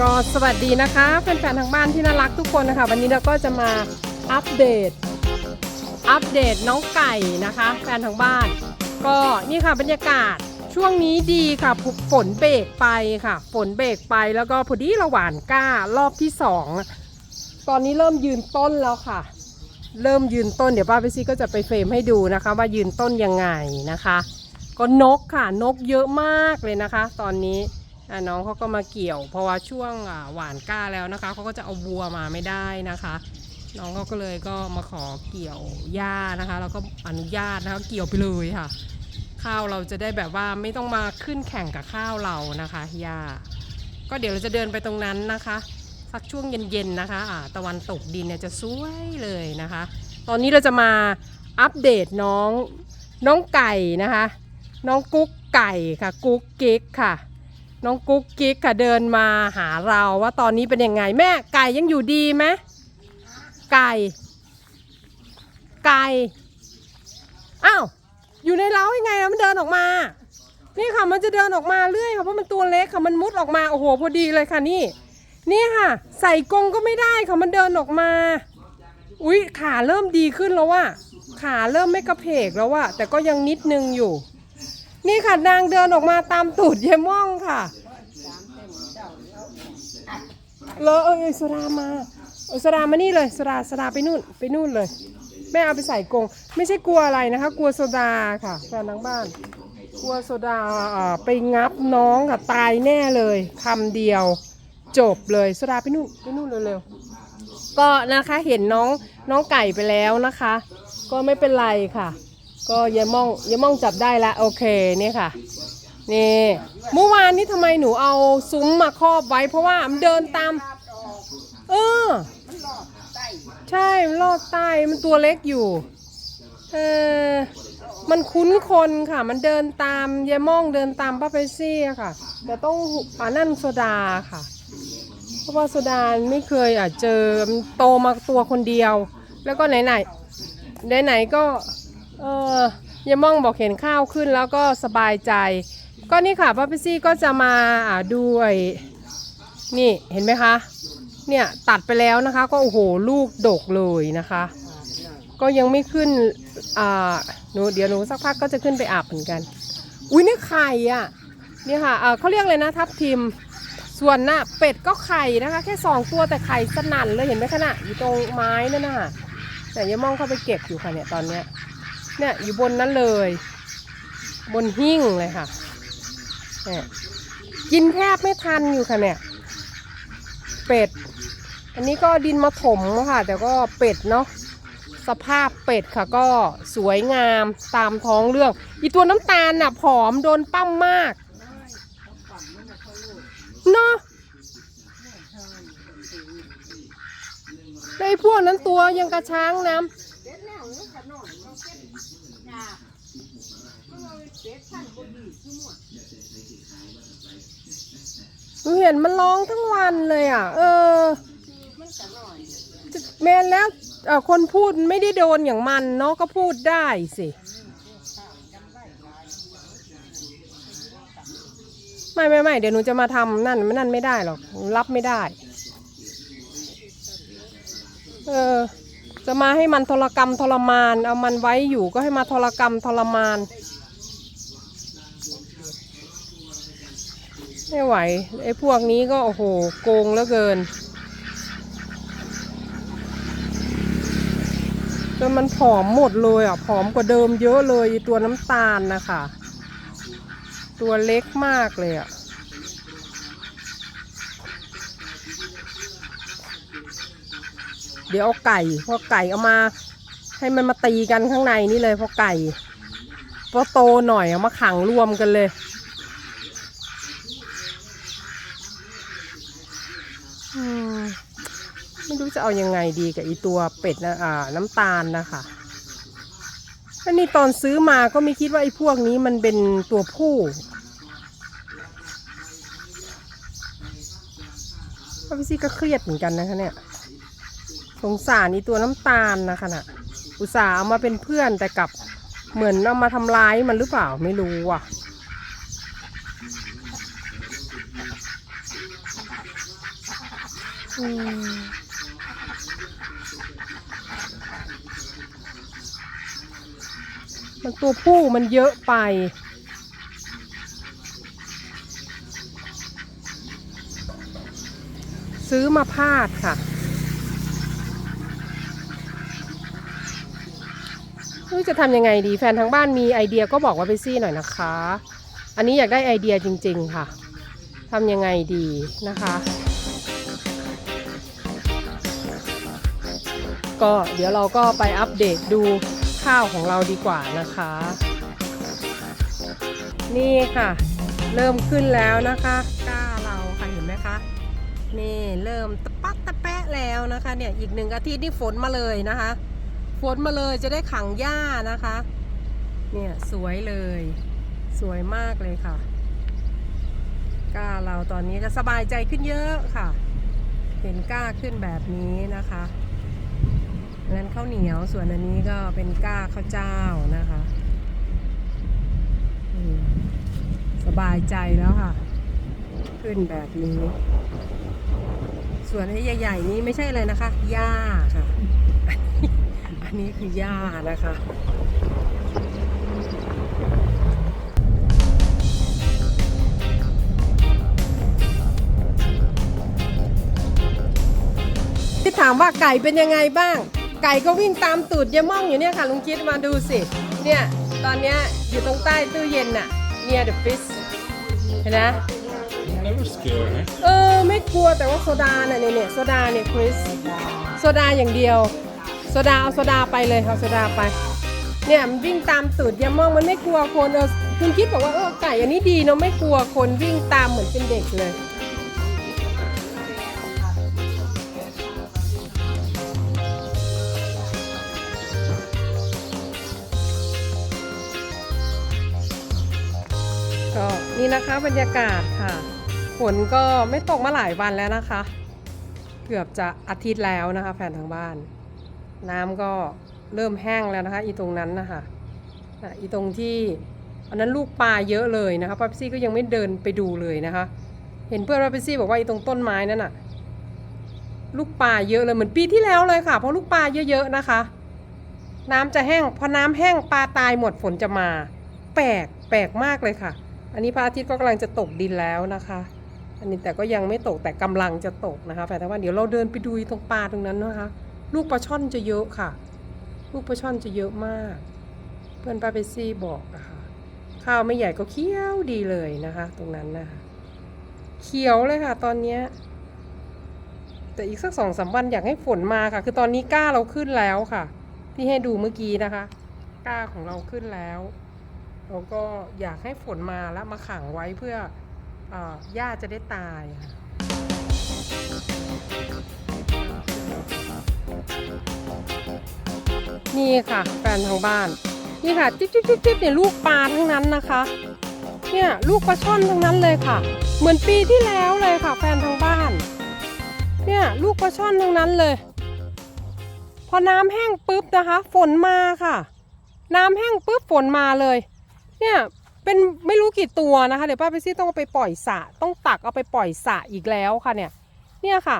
ก็สวัสดีนะคะแฟนๆทางบ้านที่น่ารักทุกคนนะคะ วันนี้เราก็จะมาอัปเดต อัปเดตน้องไก่นะคะ แฟนทางบ้าน ก็นี่ค่ะบรรยากาศช่วงนี้ดีค่ะฝฝนเบรกไปค่ะ ฝนเบรกไปแล้วก็พอดีระหว่านก้ารอบที่สองตอนนี้เริ่มยืนต้นแล้วค่ะ เริ่มยืนต้นเดี๋ยวป้าไปซี่ก็จะไปเฟรมให้ดูนะคะ ว่ายืนต้นยังไงนะคะ ก็นกค่ะนกเยอะมากเลยนะคะ ตอนนี้ น้องเขาก็มาเกี่ยว เพราะว่าช่วงหวานก้าแล้วนะคะเขาก็จะเอาวัวมาไม่ได้นะคะ น้องเขาก็เลยก็มาขอเกี่ยวหญ้านะคะ แล้วก็อนุญาตนะคะเกี่ยวไปเลยค่ะ ข้าวเราจะได้แบบว่าไม่ต้องมาขึ้นแข่งกับข้าวเรานะคะหญ้าก็เดี๋ยวเราจะเดินไปตรงนั้นนะคะ สักช่วงเย็นๆนะคะอ่าตะวันตกดินเนี่ยจะสวยเลยนะคะ ตอนนี้เราจะมาอัปเดตน้องน้องไก่นะคะ น้องกุ๊กไก่ค่ะ กุ๊กกิ๊กค่ะ น้องกุ๊กกิ๊กค่ะเดินมาหาเราว่าตอนนี้เป็นยังไงแม่ไก่ยังอยู่ดีไหมไก่ ไก่อ้าวอยู่ในเล้ายังไงมันเดินออกมา นี่ค่ะมันจะเดินออกมาเรื่อยค่ะเพราะมันตัวเล็กค่ะมันมุดออกมาโอ้โหพอดีเลยค่ะนี่ นี่ค่ะ ใส่กรงก็ไม่ได้ค่ะมันเดินออกมา อุ๊ยขาเริ่มดีขึ้นแล้วว่ะขาเริ่มไม่กระเพกแล้วว่ะแต่ก็ยังนิดนึงอยู่นี่ค่ะนางเดินออกมาตามตูดเยายม่องค่ะ เลยเออเออสดามาเอสดามานี่เลยสดาสดาไปนู่นไปนู่นเลย แม่เอาไปใส่กรงไม่ใช่กลัวอะไรนะคะ กลัวโซดาค่ะแฟนทางบ้าน กลัวโซดาไปงับน้องค่ะตายแน่เลยคำเดียวจบเลยโซดาไปนู่นไปนู่นเร็วๆก็นะคะเห็นน้องน้องไก่ไปแล้วนะคะ ก็ไม่เป็นไรค่ะ ก็ยายม่องยายม่องจับได้ละโอเคเนี่ยค่ะ นี่เมื่อวานนี้ทำไมหนูเอาซุ้มมาครอบไว้ เพราะว่ามันเดินตาม เออใช่มันลอดใต้มันตัวเล็กอยู่ เออ มันคุ้นคนค่ะ มันเดินตามยายม่องเดินตามป้าเปซี่อะค่ะ แต่ต้องอ่านั่นโซดาค่ะ เพราะว่าโซดาไม่เคยอะเจอมันโตมาตัวคนเดียว แล้วก็ไหนไหนไหนไหนๆก็ เออยายม่องบอกเห็นข้าวขึ้นแล้วก็สบายใจ ก็นี่ค่ะป้าเปซี่ก็จะมาดูไอ้นี่เห็นไหมคะ เนี่ยตัดไปแล้วนะคะ ก็โอ้โหลูกดกเลยนะคะ ก็ยังไม่ขึ้นอ่าหนูเดี๋ยวหนูสักพักก็จะขึ้นไปอาบเหมือนกัน อุ้ยนี่ไข่อะนี่ค่ะเเขาเรียกเลยนะทับทิมส่วนน่ะเป็ดก็ไข่นะคะ แค่สองตัวแต่ไข่สนั่นเลยเห็นไหมขนาดอยู่ตรงไม้นั่นน่ะแต่ยายมองเข้าไปเก็บอยู่ค่ะเนี่ยตอนเนี้ยเนี่ยอยู่บนนั้นเลย บนหิ้งเลยค่ะ กินแทบไม่ทันอยู่ค่ะเนี่ย เป็ด อันนี้ก็ดินมาถมค่ะ แต่ก็เป็ดเนาะสภาพเป็ดค่ะก็สวยงามตามท้องเรื่อง อีตัวน้ำตาลน่ะผอมโดนปั้มมากเนาะในพวกนั้นตัวยังกระช้างน้ำ หนูเห็นมันร้องทั้งวันเลยอะ เออแมนแล้วคนพูดไม่ได้โดนอย่างมันเนาะก็พูดได้สิไม่ไม่ไม่เดี๋ยวหนูจะมาทำนั่นไม่นั่นไม่ได้หรอกรับไม่ได้ เออ จะมาให้มันทรกรรมทรมาน เอามันไว้อยู่ก็ให้มาทรกรรมทรมาน ไม่ไหวไอ้พวกนี้ก็โอ้โหโกงเหลือเกินจนมันผอมหมดเลยอะผอมกว่าเดิมเยอะเลยตัวน้ำตาลนะคะ ตัวเล็กมากเลยอะเดี๋ยวเอาไก่พอไก่เอามา ให้มันมาตีกันข้างในนี่เลยพอไก่พอโตหน่อยเอามาขังรวมกันเลย อืม ไม่รู้ จะเอายังไงดีกับอีตัวเป็ดนะอ่าน้ำตาลนะคะแล้วนี่ตอนซื้อมาก็ไม่คิดว่าไอ้พวกนี้มันเป็นตัวผู้พี่ซี่ก็เครียดเหมือนกันนะคะเนี่ยสงสารอีตัวน้ำตาลนะคะน่ะ อุตส่าห์เอามาเป็นเพื่อนแต่กลับเหมือนเอามาทำร้ายมันหรือเปล่าไม่รู้อะ อืมมันตัวผู้มันเยอะไป ซื้อมาพาดค่ะไม่จะทำยังไงดีแฟนทางบ้านมีไอเดียก็บอกว่าไปซี่หน่อยนะคะ อันนี้อยากได้ไอเดียจริง ๆ ค่ะ ทำยังไงดีนะคะ ก็เดี๋ยวเราก็ไปอัปเดตดูข้าวของเราดีกว่านะคะ นี่ค่ะ เริ่มขึ้นแล้วนะคะก้าเราค่ะเห็นไหมคะนี่เริ่มตะปักตะแปะแล้วนะคะเนี่ยอีกหนึ่งอาทิตย์นี่ฝนมาเลยนะคะ ฝนมาเลยจะได้ขังหญ้านะคะ เนี่ยสวยเลย สวยมากเลยค่ะ ก้าเราตอนนี้จะสบายใจขึ้นเยอะค่ะ เห็นก้าขึ้นแบบนี้นะคะนั้นข้าวเหนียวส่วนอันนี้ก็เป็นก้าข้าวเจ้านะคะสบายใจแล้วค่ะ ขึ้นแบบนี้ ส่วนไอ้ใหญ่ๆนี้ไม่ใช่อะไรนะคะหญ้าค่ะ อันนี้คือหญ้านะคะ ที่ถามว่าไก่เป็นยังไงบ้าง ไก่ก็วิ่งตามตูดยายม่องอยู่เนี่ยค่ะลุงคิดมาดูสิ เนี่ยตอนเนี้ยอยู่ตรงใต้ตู้เย็นน่ะ near the fish เห็นไหม Never scare, huh? เออไม่กลัวแต่ว่าโซดาน่ะเนี่ยเนี่ยโซดาเนี่ยคริสโซดาอย่างเดียว โซดาเอาโซดาไปเลยเอาโซดาไป เนี่ยมันวิ่งตามตูดยามองมันไม่กลัวคนเออคุณคิดบอกว่าเออไก่อันนี้ดีเนาะไม่กลัวคนวิ่งตามเหมือนเป็นเด็กเลย นี่นะคะบรรยากาศค่ะ ฝนก็ไม่ตกมาหลายวันแล้วนะคะ เกือบจะอาทิตย์แล้วนะคะ แฟนทางบ้าน น้ำก็เริ่มแห้งแล้วนะคะ อีตรงนั้นนะคะอีตรงที่อันนั้นลูกปลาเยอะเลยนะคะป้าซี่ก็ยังไม่เดินไปดูเลยนะคะ เห็นเพื่อนป้าซี่บอกว่าอีตรงต้นไม้นั่นน่ะ ลูกปลาเยอะเลยเหมือนปีที่แล้วเลยค่ะเพราะลูกปลาเยอะๆนะคะ น้ำจะแห้งพอน้ำแห้งปลาตายหมดฝนจะมา แปลกแปลกมากเลยค่ะ อันนี้พระอาทิตย์ก็กำลังจะตกดินแล้วนะคะ อันนี้แต่ก็ยังไม่ตกแต่กำลังจะตกนะคะแต่ว่าเดี๋ยวเราเดินไปดูตรงปลาตรงนั้นนะคะ ลูกปลาช่อนจะเยอะค่ะ ลูกปลาช่อนจะเยอะมาก เพื่อนป้าเปซี่บอกนะคะข้าวไม่ใหญ่ก็เคี้ยวดีเลยนะคะ ตรงนั้นนะคะเขียวเลยค่ะ ตอนเนี้ยแต่อีกสักสองสามวันอยากให้ฝนมาค่ะ คือตอนนี้ก้าเราขึ้นแล้วค่ะ ที่ให้ดูเมื่อกี้นะคะ ก้าของเราขึ้นแล้ว เราก็อยากให้ฝนมาแล้วมาขังไว้เพื่ออาหญ้าจะได้ตายค่ะนี่ค่ะแฟนทางบ้าน นี่ค่ะจิ๊บจิ๊บจิ๊บจิ๊บเนี่ยลูกปลาทั้งนั้นนะคะ เนี่ยลูกปลาช่อนทั้งนั้นเลยค่ะ เหมือนปีที่แล้วเลยค่ะ แฟนทางบ้าน เนี่ยลูกปลาช่อนทั้งนั้นเลย พอน้ำแห้งปุ๊บนะคะ ฝนมาค่ะ น้ำแห้งปุ๊บฝนมาเลย เนี่ยเป็นไม่รู้กี่ตัวนะคะ เดี๋ยวป้าไปซี่ต้องเอาไปปล่อยสระต้องตักเอาไปปล่อยสระอีกแล้วค่ะเนี่ย เนี่ยค่ะ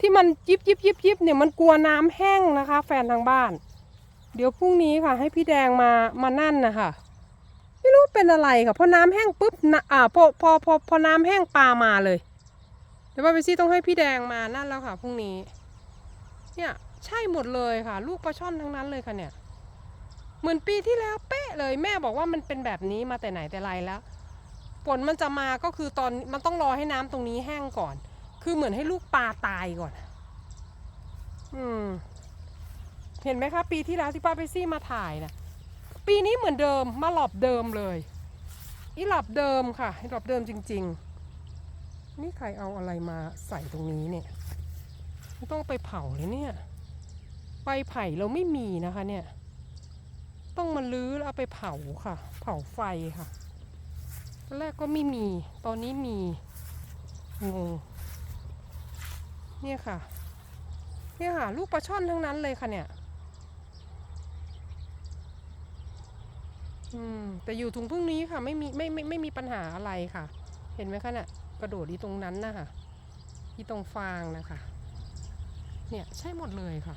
ที่มันยิบยิบยิบยิบเนี่ยมันกลัวน้ำแห้งนะคะ แฟนทางบ้าน เดี๋ยวพรุ่งนี้ค่ะ ให้พี่แดงมามานั่นนะคะไม่รู้เป็นอะไรค่ะพอน้ำแห้งปุ๊บนะอ่าพอพอพอพอน้ำแห้งปลามาเลยเดี๋ยวป้าไปซี่ต้องให้พี่แดงมานั่นแล้วค่ะพรุ่งนี้ เนี่ยใช่หมดเลยค่ะ ลูกปลาช่อนทั้งนั้นเลยค่ะเนี่ย เหมือนปีที่แล้วเป๊ะเลยแม่บอกว่ามันเป็นแบบนี้มาแต่ไหนแต่ไรแล้วฝนมันจะมาก็คือตอนมันต้องรอให้น้ำตรงนี้แห้งก่อน คือเหมือนให้ลูกปลาตายก่อน อืม เห็นไหมคะ ปีที่แล้วที่ป้าไปซี่มาถ่ายนะปีนี้เหมือนเดิมมาหลอบเดิมเลย อีหลอบเดิมค่ะอีหลอบเดิมจริง ๆ นี่ใครเอาอะไรมาใส่ตรงนี้เนี่ยต้องไปเผาเลยเนี่ยใบไผ่เราไม่มีนะคะเนี่ย ต้องมาลื้อแล้วเอาไปเผาค่ะ เผาไฟค่ะตอนแรกก็ไม่มี ตอนนี้มีงงเนี่ยค่ะ เนี่ยค่ะ ลูกปลาช่อนทั้งนั้นเลยค่ะเนี่ย อืม แต่อยู่ถุงพึ่งนี้ค่ะ ไม่มีไม่ไม่ไม่มีปัญหาอะไรค่ะ เห็นไหมคะเนี่ยกระโดดที่ตรงนั้นนะคะที่ตรงฟางนะคะ เนี่ยใช่หมดเลยค่ะ